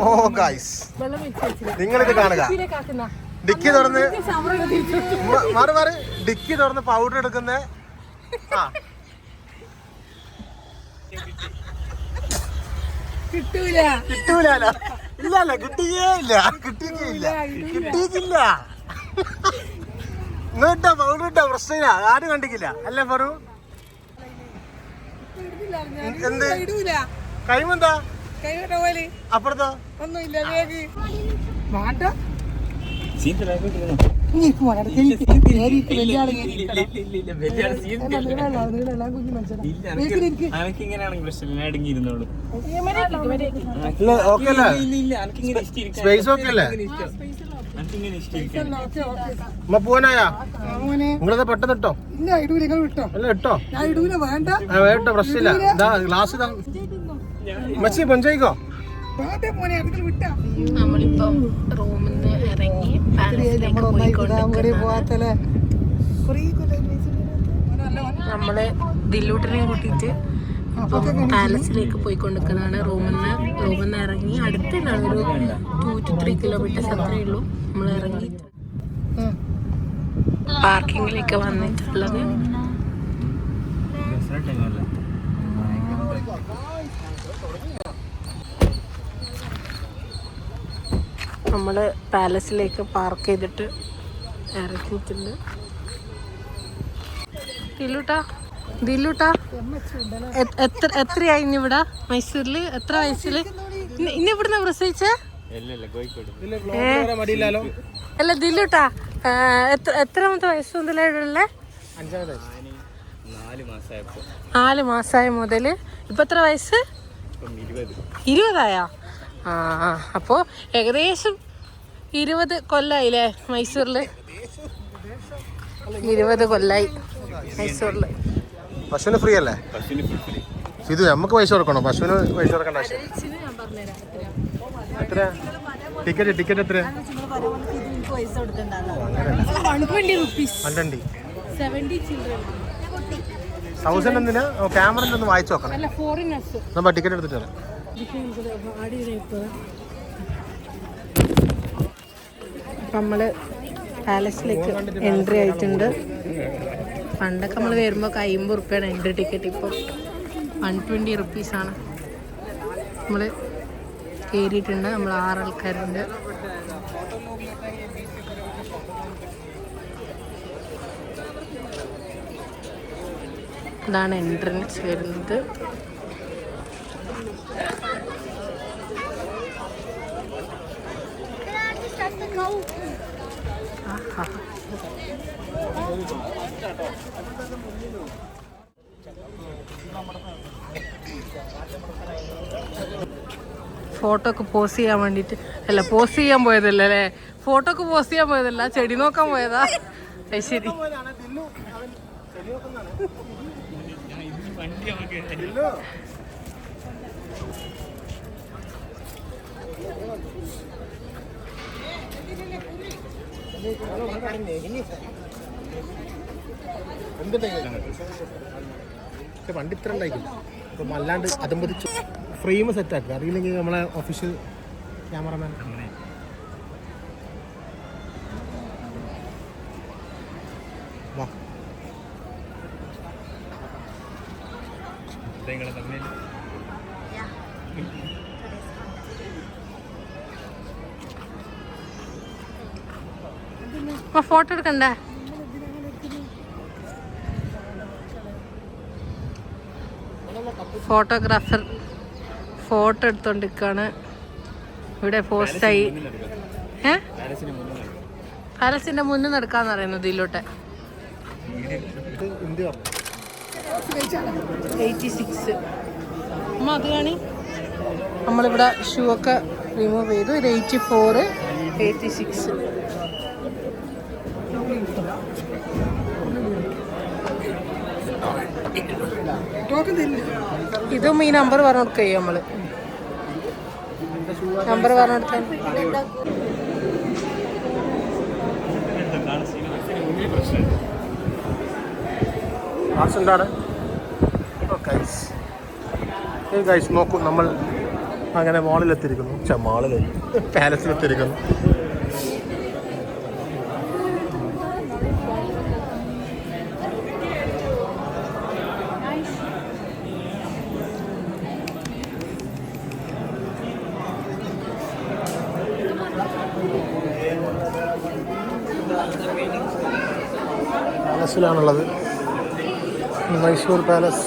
ഓ guys നിങ്ങളിത് കാണുക. Dicky തുറന്ന് മാറി മാറി. ഡിക്കി തുറന്ന് പൗഡർ എടുക്കുന്ന. ആ. കിട്ടൂല. ഇല്ല. ഇല്ല ഇല്ല. കിട്ടിയില്ല കിട്ടിയിട്ടില്ല ഇങ്ങോട്ടാ പൗഡർ ഇട്ടാ പ്രശ്നമില്ല. ആരും കണ്ടിക്കില്ല. അല്ലേ പറു എന്ത്? കൈമെന്താ അപ്പുറത്തോ? ഒന്നുമില്ല നിങ്ങളത് പെട്ടെന്ന് ഇട്ടോ? ഇല്ല ഇടൂല നിങ്ങൾ വിട്ടോ അല്ല ഇട്ടോ? ഞാൻ ഇടൂല വേണ്ട. ആ വേണ്ട പ്രശ്നമില്ല. ഇതാ ഗ്ലാസ് മച്ചി പഞ്ചായിക്കോ നമ്മളിപ്പം റൂമിൽ നിന്ന് ഇറങ്ങി നമ്മൾ ദില്ലൂട്ടിനെ കൂട്ടിയിട്ട് ഇപ്പം പാലസിലേക്ക് പോയിക്കൊണ്ടിരിക്കുന്നതാണ് റൂമിൽ നിന്ന് റൂമിൽ നിന്ന് ഇറങ്ങി അടുത്ത ഒരു ടു ടു ത്രീ കിലോമീറ്റേഴ്സ് അത്രയേ ഉള്ളൂ. നമ്മൾ ഇറങ്ങി. പാർക്കിങ്ങിലേക്ക് വന്നിട്ടുള്ളത്. നമ്മൾ പാലസിലേക്ക് പാർക്ക് ചെയ്തിട്ട് ഇറക്കിയിട്ടുണ്ട് ദില്ലൂട്ടാ ദില്ലൂട്ടാ എത്ര എത്രയായി ഇനി ഇവിടെ? മൈസൂരിൽ എത്ര വയസ്സിൽ? ഇന്ന് ഇന്ന് ഇവിടുന്ന് പ്രസവിച്ചേ? അല്ല ദില്ലൂട്ടാ എത്രാമത്തെ വയസ്സ് മുതലായിട്ടുള്ള നാല് മാസമായ മുതൽ. ഇപ്പൊ എത്ര വയസ്സ്? ഇരുപതായോ ഇരുപത്. ഇരുപതായാ? ആ ആ. അപ്പോ ഏകദേശം ഇരുപത് കൊല്ലായില്ലേ മൈസൂരിൽ? ഇരുപത് കൊല്ലായി മൈസൂരിൽ. പശുവിന് ഫ്രീ അല്ലേ? ഇത് നമുക്ക് പൈസ കൊടുക്കണോ? പശുവിന് പൈസ കൊടുക്കേണ്ട ആവശ്യം എത്ര ടിക്കറ്റ് ടിക്കറ്റ് എത്ര തൗസൻഡ് എന്തിനാ? ക്യാമറ ഒന്ന് വായിച്ചു നോക്കണം. ടിക്കറ്റ് എടുത്തിട്ട് വരാം നമ്മൾ പാലസിലേക്ക് എൻട്രി ആയിട്ടുണ്ട്. പണ്ടൊക്കെ നമ്മൾ വരുമ്പോൾ അമ്പത് റുപ്യാണ് എൻട്രി ടിക്കറ്റ്. ഇപ്പോൾ വൺ ട്വന്റി റുപ്പീസാണ് നമ്മൾ കയറിയിട്ടുണ്ട് നമ്മൾ ആറ് ആൾക്കാരുണ്ട്. ഇതാണ് എൻട്രൻസ് വരുന്നത്. ഫോട്ടോ ഒക്കെ പോസ് ചെയ്യാൻ വേണ്ടിട്ട്. അല്ല പോസ് ചെയ്യാൻ പോയതല്ല അല്ലേ? ഫോട്ടോ ഒക്കെ പോസ് ചെയ്യാൻ പോയതല്ല ചെടി നോക്കാൻ പോയതാ. ശരി. പക്ഷെ വണ്ടി ഇത്ര ഉണ്ടായിരിക്കും അപ്പം അല്ലാണ്ട് അതമ്പതിച്ച് ഫ്രെയിം സെറ്റ് ആക്കുക. അറിയില്ലെങ്കിൽ നമ്മളെ ഒഫീഷ്യൽ ക്യാമറമാൻ അപ്പൊ ഫോട്ടോ എടുക്കണ്ടേ? ഫോട്ടോഗ്രാഫർ ഫോട്ടോ എടുത്തോണ്ടിരിക്കാണ്. ഇവിടെ പോസ്റ്റായി ഏ? പാലസിന്റെ മുന്നിൽ നടക്കാന്ന് പറയുന്നത് ഇതിലോട്ടെ ഇത് ഇന്ത്യ പറഞ്ഞു എയ്റ്റി സിക്സ് അമ്മ അത് കാണി. നമ്മളിവിടെ ഷൂ ഒക്കെ റിമൂവ് ചെയ്തു. ഇത് എയ്റ്റി ഫോറ് എയ്റ്റി സിക്സ് ഇതും ഈ നമ്പർ പറഞ്ഞു കൊടുക്കുക നമ്മൾ? നമ്പർ പറഞ്ഞു ഗൈസ് നോക്കൂ നമ്മൾ അങ്ങനെ മാളിലെത്തിയിരിക്കുന്നു മോളിൽ പാലസിലെത്തിയിരിക്കുന്നു മൈസൂർ പാലസ്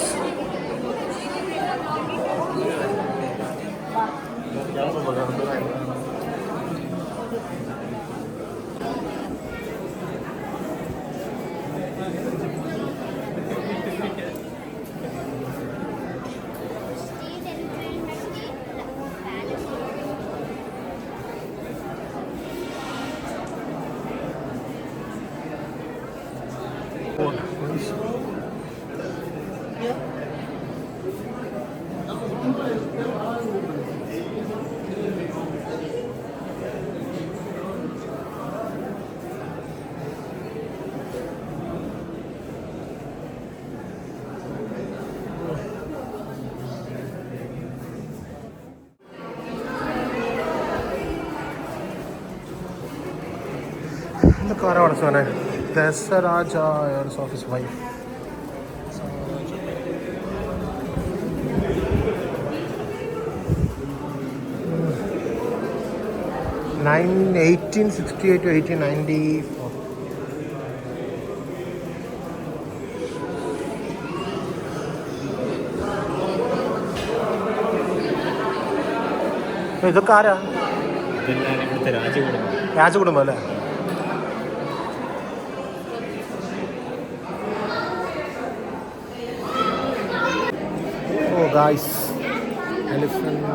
ആരാ പഠിച്ചോനെ ദസരാജ heirs office wife nine eighteen sixty eight to eighteen ninety four ഇതൊക്കെ ആരാ? രാജകുടുംബം അല്ലേ? ഓ എലിഫന്റ്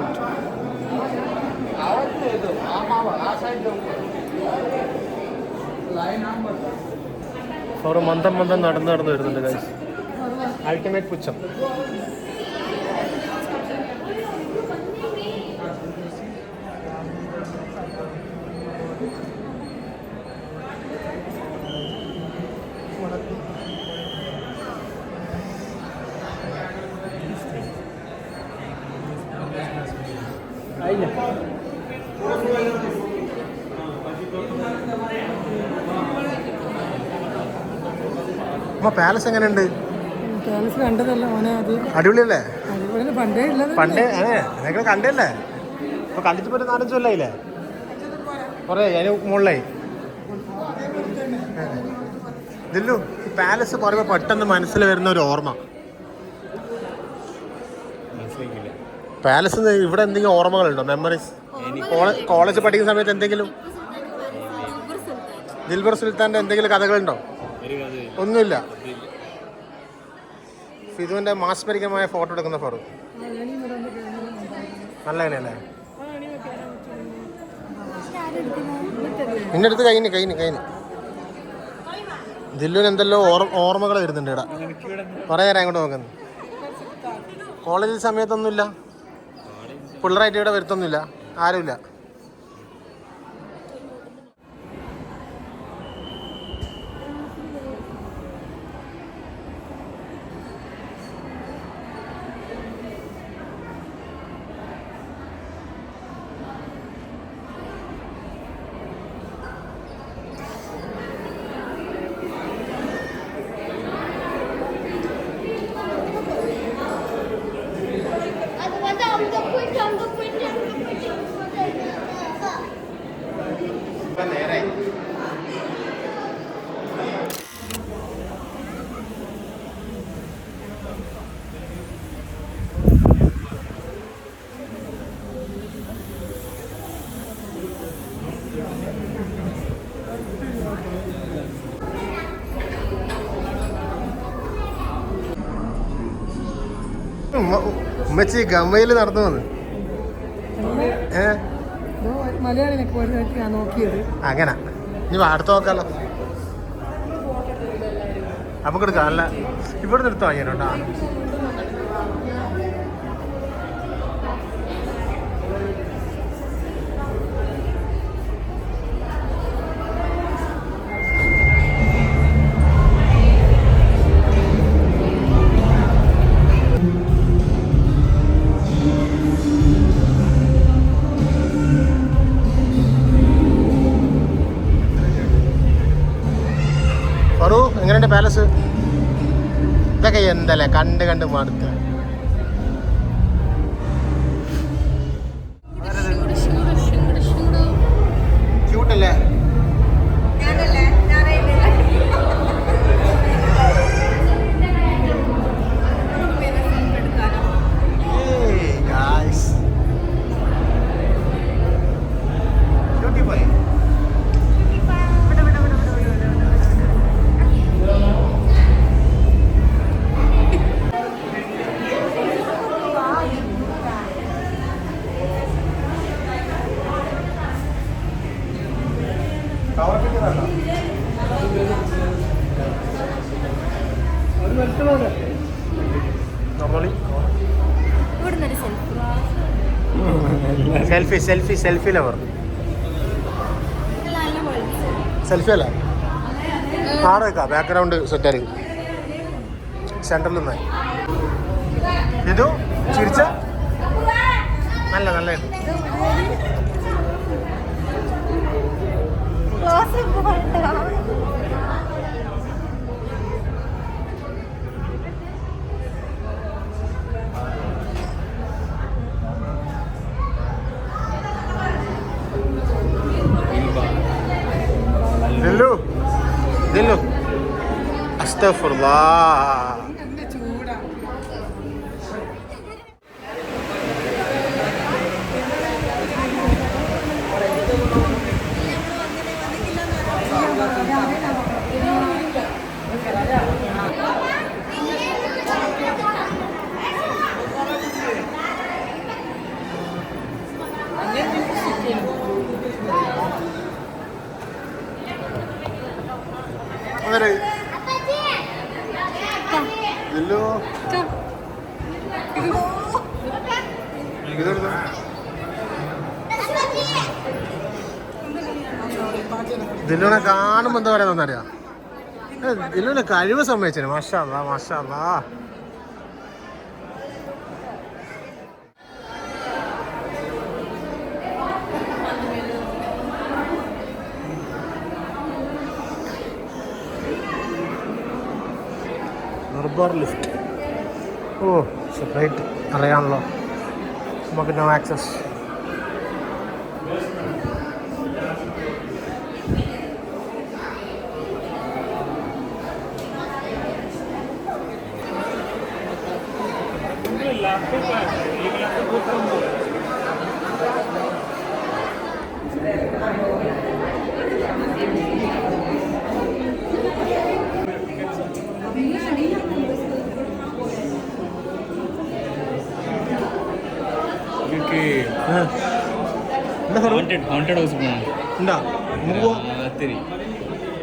അവർ മന്ദം മന്ദം നടന്ന് നടന്ന് വരുന്നുണ്ട് ഗൈസ് അൾട്ടിമേറ്റ് പുച്ഛം. അമ്മ പാലസ് എങ്ങനെയുണ്ട്? പാലസ് കണ്ടതല്ല മോനെ അത്? അടിപൊളിയല്ലേ? പണ്ടേ ഉള്ളത് പണ്ടേ അതെ നിങ്ങൾ കണ്ടല്ലേ? ഇപ്പൊ കണ്ടിട്ട് പോയിട്ട് നാലഞ്ച് കൊല്ലായില്ലേ? കുറേ അതിന് മുകളിലായി. ദില്ലു ഈ പാലസ് പറയുമ്പോൾ പെട്ടെന്ന് മനസ്സിൽ വരുന്ന ഒരു ഓർമ്മ. പാലസ് ഇവിടെ എന്തെങ്കിലും ഓർമ്മകളുണ്ടോ? മെമ്മറീസ് കോളേജ് പഠിക്കുന്ന സമയത്ത് എന്തെങ്കിലും? ദിൽബർ സുൽത്താന്റെ എന്തെങ്കിലും കഥകളുണ്ടോ? ഒന്നുമില്ല. ഫിദുവിന്റെ മാസ്മരികമായ ഫോട്ടോ എടുക്കുന്ന ഫോട്ടോ നല്ല നിന്റെ അടുത്ത് കഴിഞ്ഞു കഴിഞ്ഞു കഴിഞ്ഞു ദില്ലുവിന് എന്തെല്ലോ ഓർ- ഓർമ്മകൾ വരുന്നുണ്ട് ഇടാ കുറേ നേരം അങ്ങോട്ട് നോക്കുന്നു കോളേജിൽ സമയത്തൊന്നുമില്ല? പിള്ളേരായിട്ട് ഇവിടെ വരുത്തൊന്നുമില്ല. ആരുമില്ല അത് വന്ന് അവിടെ പോയിട്ട് അവിടെ പോയിട്ട് അവിടെ പോയിട്ട് നേരെ ഉമ്മ- ഉമ്മച്ചി ഗമ്മയിൽ നടന്നു വന്ന് ഏ? ഞാൻ അങ്ങനെ. ഇനി അടുത്ത് നോക്കാലോ. നമുക്ക് എടുക്കാം അല്ല ഇവിടെ നിർത്താൻ വാങ്ങിയാലോട്ടാ എങ്ങനെയുണ്ട് പാലസ് ഇതൊക്കെ എന്തല്ലേ കണ്ട് കണ്ട് മടുത്ത. Selfie selfie selfie lover selfie അല്ല? ആടെ വെക്കാം ബാക്ക്ഗ്രൗണ്ട് ആയിരിക്കും. സെന്ററിൽ നിന്നായി. ഇതു ചിരിച്ച? നല്ല നല്ല. ദില്ലു ദില്ലു അസ്തഫുർലാ അങ്ങനെ ദില്ലു ഇതെടുത്തോ ദില്ലുനെ കാണുമ്പോ എന്താ പറയാ അറിയാം? ദില്ലുനെ കഴിവ് സമ്മതിച്ചു മാഷാ മാഷാ ലിഫ്റ്റ്. ഓ സെപ്പറേറ്റ് അറിയാണല്ലോ നമുക്ക് no access haunted haunted house പോകണം ഉണ്ടാ? രാത്രി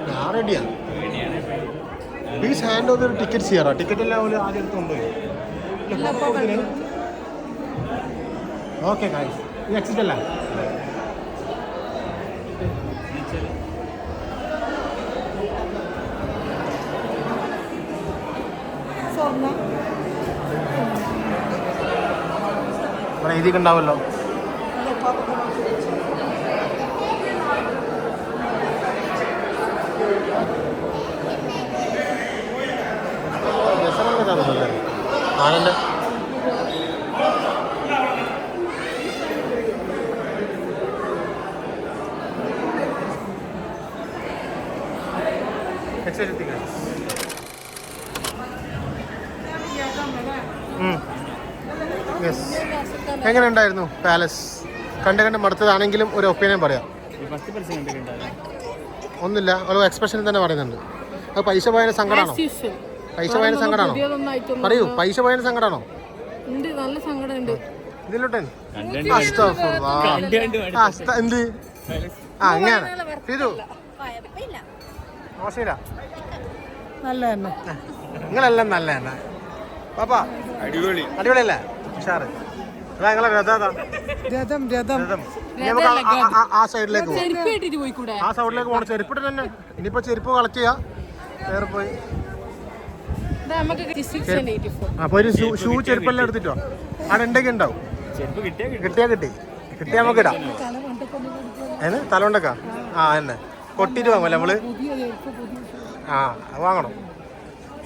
ഞാൻ റെഡിയാ പ്ലീസ് ഹാൻഡ് ഓവർ ടിക്കറ്റ് ചെയ്യാറോ ടിക്കറ്റ് എല്ലാം ആദ്യം എടുത്ത് കൊണ്ടുപോയി. ഓക്കെ ഗൈസ് ഇത് എക്സിറ്റ് അല്ല. ഇവിടെ എഴുതിയൊക്കെ ആനന്റെ എങ്ങനെ ഉണ്ടായിരുന്നു പാലസ്? കണ്ട് കണ്ട് മടുത്തതാണെങ്കിലും ഒരു ഒപ്പീനിയൻ പറയാം. ഒന്നുമില്ല. ഒരു എക്സ്പ്രഷനിൽ തന്നെ പറയുന്നുണ്ട്. അത് പൈസ പോയതിന് സങ്കടമാണോ? പൈസ പോയതിന് സങ്കടമാണോ പറയൂ പൈസ പോയതിന് സങ്കടമാണോ ഉണ്ട് നല്ല സങ്കടമുണ്ട്. ഇതിലോട്ടൻ. എന്ത്? ആ അങ്ങനെ ഇത് മോശമില്ല. നല്ല തന്നെ നിങ്ങളെല്ലാം നല്ല തന്നെ പാപ്പാ അടിപൊളി. അടിപൊളിയല്ലേ? ഉഷാറ്. അതാ നിങ്ങളെ രഥം അതാ. രഥം രഥം. രഥം. നമുക്ക് ആ- സൈഡിലേക്ക് പോകാം ആ സൈഡിലേക്ക് പോകണം ചെരുപ്പിട്ട് തന്നെ. ഇനിയിപ്പോ ചെരുപ്പ് കളക്ട് ചെയ്യാ. പോയി അപ്പൊ ഒരു ഷൂ ഷൂ ചെരുപ്പെല്ലാം എടുത്തിട്ടോ? അവിടെ ഉണ്ടെങ്കിൽ ഉണ്ടാവും? കിട്ടിയാ കിട്ടിയാ കിട്ടി. കിട്ടിയാ നമുക്ക് ഇടാം. ഏത് തലമുണ്ടക്കാ? ആ എന്നെ കൊട്ടിട്ട് വാങ്ങുമല്ലേ നമ്മൾ? ആ വാങ്ങണം.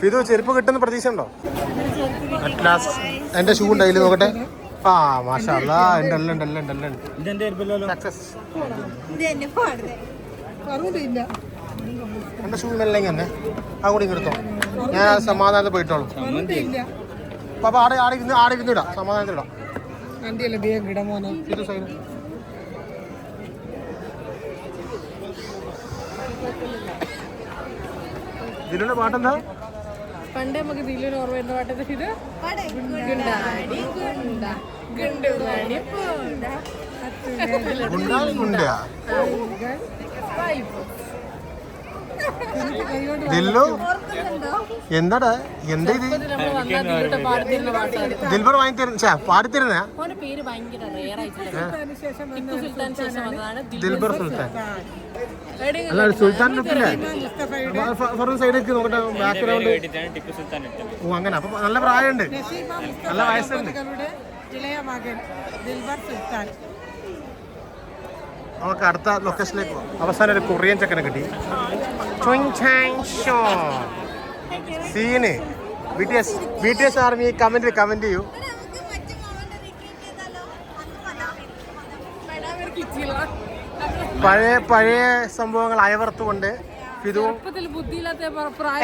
ഫിതു ചെരുപ്പ് കിട്ടുന്ന പ്രതീക്ഷ ഉണ്ടോ എന്റെ ഷൂ ഉണ്ട് അതിൽ നോക്കട്ടെ. ആ മാഷാ അല്ലാ ഉണ്ട് എല്ലാം ഉണ്ട് എല്ലാം ഉണ്ട്. എല്ലാം ഉണ്ട് സക്സസ് എന്റെ ഷൂ മെല്ലെങ്കിൽ തന്നെ. ആ കൂടി ഇങ്ങെടുത്തോ ഞാൻ സമാധാനത്തിൽ പോയിട്ടോളൂ അപ്പൊ ആടെ ആടെ ഇരുന്ന് ആടെ ഇരുന്ന് ഇടാം. സമാധാനത്തിൽ ഇടാം. സൈഡ്. ഇതിലുള്ള പാട്ടെന്താ? പണ്ട് നമുക്ക് ഇതിലൊരു ഓർമ്മ വരുന്ന പാട്ടത് ഇത്? ഗുണ്ടാടി ഗുണ്ടാ. ഗുണ്ടുമണി പൂണ്ട ഗുണ്ടാളി ഗുണ്ടയാ പൈപ്പ്. ദില്ലു? എന്താടാ? എന്താ ഇത്? ദിൽബർ വാങ്ങിത്തരുന്ന പാടിത്തരുന്ന? ദിൽബർ സുൽത്താൻ. അല്ല സുൽത്താൻ ലുക്കില്ലേ? ഫറൂഖ് സൈഡിലേക്ക് നോക്കട്ടെ ബാക്ക്ഗ്രൗണ്ട് ഓ അങ്ങനെ. അപ്പൊ നല്ല പ്രായമുണ്ട്. നല്ല വയസ്സുണ്ട്. ഇളയ മകൻ ദിൽബർ സുൽത്താൻ. നമുക്ക് അടുത്ത ലൊക്കേഷനിലേക്ക് പോകാം അവസാനം ഒരു കൊറിയൻ ചക്കനെ കിട്ടി. Scene. B T S B T S army comment comment ചെയ്യൂ. പഴയ പഴയ സംഭവങ്ങൾ അയവർത്തുകൊണ്ട്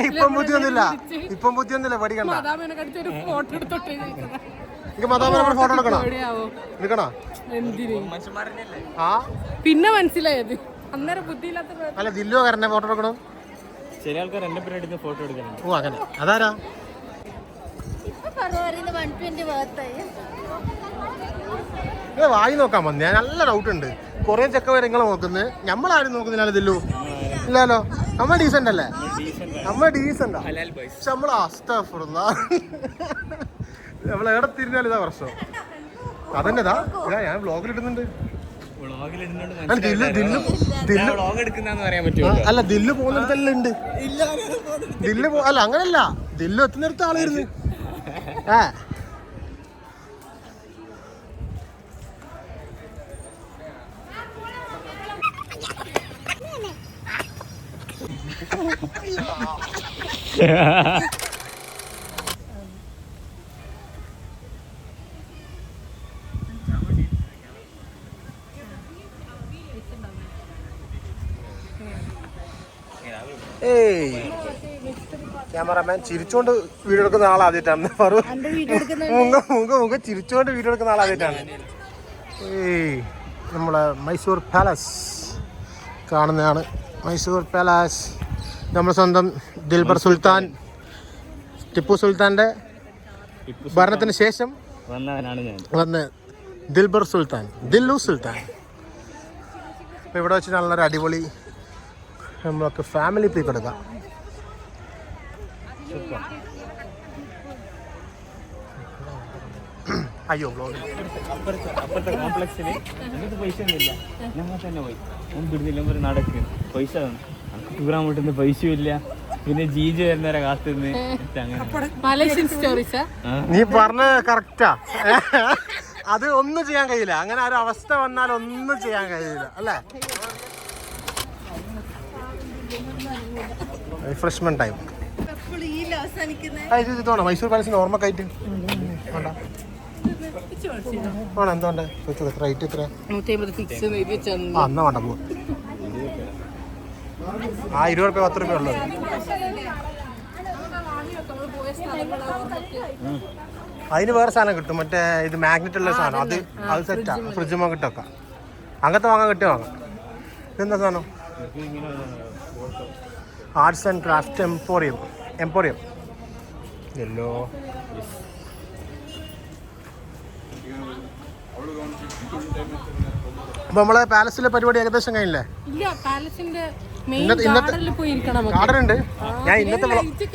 ഇപ്പം ബുദ്ധിയൊന്നുമില്ല. ഇപ്പം ബുദ്ധിയൊന്നുമില്ല. പഠിക്കണ്ട മദാമേനെ കടിച്ച് ഫോട്ടോ എടുക്കണോ? എടുക്കണോ? ആ? പിന്നെ മനസ്സിലായത്. അന്നേരം ബുദ്ധിയില്ലാത്ത അല്ല ദില്ലോ കരനെ ഫോട്ടോ എടുക്കണോ ചില ആൾക്കാർ എന്റെ പേര് എടുത്ത് ഫോട്ടോ എടുക്കണം ഓ അങ്ങനെ. അതാരാ? വായി നോക്കാൻ വന്നു. ഞാൻ നല്ല ഡൗട്ട് ഉണ്ട്. കുറേ ചെക്ക വരെ നിങ്ങളെ നോക്കുന്നത് നമ്മളാരും നോക്കുന്നില്ല ദില്ലു. ഇല്ലല്ലോ? നമ്മൾ ഡീസന്റ് അല്ലേ? നമ്മൾ ഡീസന്റാ പക്ഷെ നമ്മൾ അസ്തഫുറുന്ന നമ്മൾ എവിടെ തിരിഞ്ഞാലും ഇതാ പ്രശ്നം അതന്നെതാ? ഞാൻ വ്ലോഗിൽ ഇടുന്നുണ്ട്. അല്ല, ദില്ലു ദില്ലു ദില്ലു വ്ളോഗ് എടുക്കുന്നതെന്ന് പറയാൻ പറ്റുമോ? അല്ല ദില്ലു പോകുന്നിടത്തെല്ലാം ഉണ്ട്. ദില്ലു പോ അല്ല അങ്ങനല്ല. ദില്ലു എത്തുന്നിടത്ത് ആളായിരുന്നു ഏ ഏ. ഏയ്. ക്യാമറമാൻ ചിരിച്ചോണ്ട് വീഡിയോ എടുക്കുന്ന ആൾ ആദ്യമായിട്ടാണ്. പറു മുങ്ക മുങ്ക മുങ്ക ചിരിച്ചോണ്ട് വീഡിയോ എടുക്കുന്ന ആൾ ആദ്യമായിട്ടാണ്. ഏയ് നമ്മളെ മൈസൂർ പാലസ് കാണുന്നതാണ്. മൈസൂർ പാലസ്. നമ്മുടെ സ്വന്തം ദിൽബർ സുൽത്താൻ ടിപ്പു സുൽത്താന്റെ ഭരണത്തിന് ശേഷം വന്നവനാണ് ഞാൻ. വന്ന് ദിൽബർ സുൽത്താൻ ദില്ലു സുൽത്താൻ. ഇവിടെ വെച്ച് നല്ലൊരു അടിപൊളി നമ്മളൊക്കെ ഫാമിലി പിക്ക് എടുക്കാം. അയ്യോ ബ്ലോഗ് അപ്പുറത്തെ അപ്പുറത്തെ കോംപ്ലക്സിൽ എന്നിട്ട് പൈസ ഒന്നുമില്ല ഞങ്ങൾ തന്നെ പോയി. വിടുന്നില്ല ഒരു നടക്ക്. പൈസ തന്നു. നമുക്ക് ടൂറാൻ പറ്റുന്ന പൈസയും ഇല്ല. പിന്നെ ജീജ് വരുന്നവരെ കാത്തു നിന്ന് എന്നിട്ട് അങ്ങനെ മലേഷ്യൻ സ്റ്റോറീസാ നീ പറഞ്ഞത് കറക്റ്റാ അത് ഒന്നും ചെയ്യാൻ കഴിയില്ല. അങ്ങനെ ഒരു അവസ്ഥ വന്നാൽ ഒന്നും ചെയ്യാൻ കഴിയില്ല. അല്ലേ? റിഫ്രഷ്മെന്റ് ടൈം ഇത് ഇതോണോ മൈസൂർ പാലസിന് ഓർമ്മക്കായിട്ട് വേണ്ട. വേണം എന്തുകൊണ്ട് എത്ര? റേറ്റ് എത്ര ആ എന്നാ വേണ്ട പോ. ആ ഇരുപത് റുപ്യ പത്ത് റുപ്യ ഉള്ളത് അതിന് വേറെ സാധനം കിട്ടും. മറ്റേ ഇത് മാഗ്നറ്റ് ഉള്ള സാധനം. അത് അത് സെറ്റാ ഫ്രിഡ്ജ് കിട്ടൊക്കെ അങ്ങനത്തെ വാങ്ങാൻ കിട്ടിയ? വാങ്ങാം ഇതെന്താ സാധനം? Arts and craft emporium emporium yellow അപ്പൊ നമ്മളെ പാലസിലെ പരിപാടി ഏകദേശം കഴിഞ്ഞില്ലേ ഗാർഡൻ ഉണ്ട് ഞാൻ ഇന്നത്തെ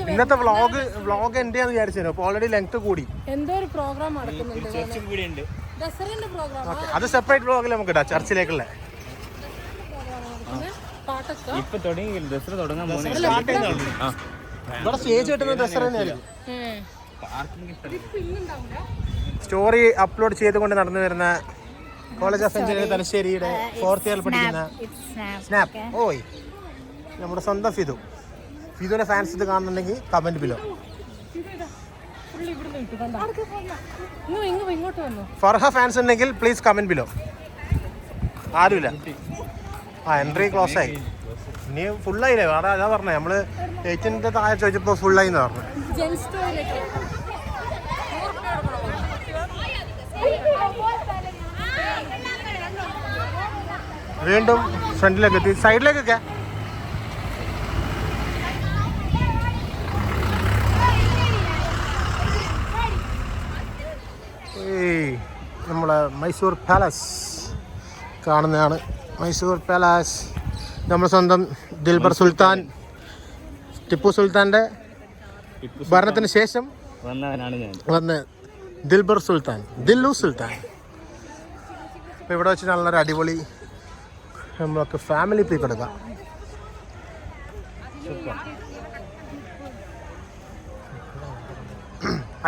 ഇന്നത്തെ വ്ളോഗ് വ്ളോഗ് എന്റെ വിചാരിച്ചു അപ്പൊ ഓൾറെഡി ലെങ്ത് കൂടി എന്തോ ഒരു പ്രോഗ്രാം നടക്കുന്നുണ്ട് അത് സെപ്പറേറ്റ് വ്ളോഗിൽ നമുക്ക് ഇടാം ചർച്ചിലേക്കുള്ള ഇപ്പൊ തുടങ്ങി ദസറ തുടങ്ങാൻ ഇവിടെ സ്റ്റേജ് കിട്ടുന്ന സ്റ്റോറി അപ്ലോഡ് ചെയ്തുകൊണ്ട് നടന്നു വരുന്ന കോളേജ് ഓഫ് എഞ്ചിനീയറിംഗ് തലശ്ശേരിയുടെ ഫോർത്ത് ഇയർ പഠിക്കുന്ന സ്നാപ്പ് ഓയ്. നമ്മുടെ സ്വന്തം ഫിതു ഫിദുവിനെ ഫാൻസ് ഇത് കാണുന്നുണ്ടെങ്കിൽ കമന്റ് ബിലോ ഇങ്ങോട്ട് വന്നു ഫർഹ ഫാൻസ് ഉണ്ടെങ്കിൽ പ്ലീസ് കമന്റ് ബിലോ ആരുമില്ല. ആ എൻട്രി ക്ലോസ് ആയി. ഇനി ഫുള്ളായില്ലേ വേറെ അതാ പറഞ്ഞേ നമ്മൾ ഏച്ചിന്റെ താഴെ ചോദിച്ചപ്പോ ഫുള്ളായി പറഞ്ഞു. വീണ്ടും ഫ്രണ്ടിലേക്ക് എത്തി. സൈഡിലേക്കൊക്കെ. നമ്മളെ മൈസൂർ പാലസ് കാണുന്നതാണ്. മൈസൂർ പാലസ് നമ്മുടെ സ്വന്തം ദിൽബർ സുൽത്താൻ ടിപ്പു സുൽത്താന്റെ ഭരണത്തിന് ശേഷം വന്നവനാണ് ഞാൻ. വന്ന് ദിൽബർ സുൽത്താൻ ദില്ലു സുൽത്താൻ. അപ്പോൾ ഇവിടെ വെച്ച് നല്ലൊരു അടിപൊളി നമ്മളൊക്കെ ഫാമിലി പിക്ക് എടുക്കാം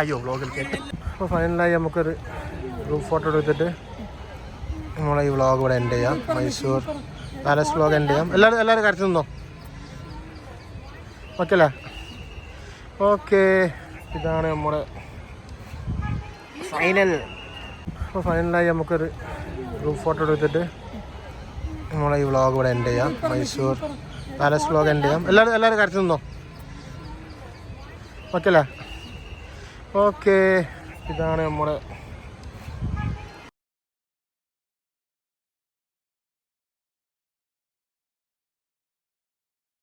അയ്യോ വ്ളോഗിൽ കേട്ട്. അപ്പോൾ ഫൈനലായി നമുക്കൊരു ഗ്രൂപ്പ് ഫോട്ടോ എടുത്തിട്ട് നമ്മളെ ഈ വ്ളോഗ് ഇവിടെ എൻഡ് ചെയ്യാം. മൈസൂർ പാലസ് വ്ളോഗ് എൻഡ് ചെയ്യാം എല്ലാവരും എല്ലാവരും കരച്ചു നിന്നോ? ഓക്കെ അല്ലേ? ഓക്കെ ഇതാണ് നമ്മുടെ ഫൈനൽ അപ്പോൾ ഫൈനലായി നമുക്കൊരു ഗ്രൂപ്പ് ഫോട്ടോ എടുത്തിട്ട് നമ്മളെ ഈ വ്ളോഗ് ഇവിടെ എൻഡ് ചെയ്യാം. മൈസൂർ പാലസ് വ്ളോഗ് എൻഡ് ചെയ്യാം എല്ലാവരും എല്ലാവരും കരച്ചു നിന്നോ? ഓക്കെ അല്ലേ? ഓക്കെ ഇതാണ് നമ്മുടെ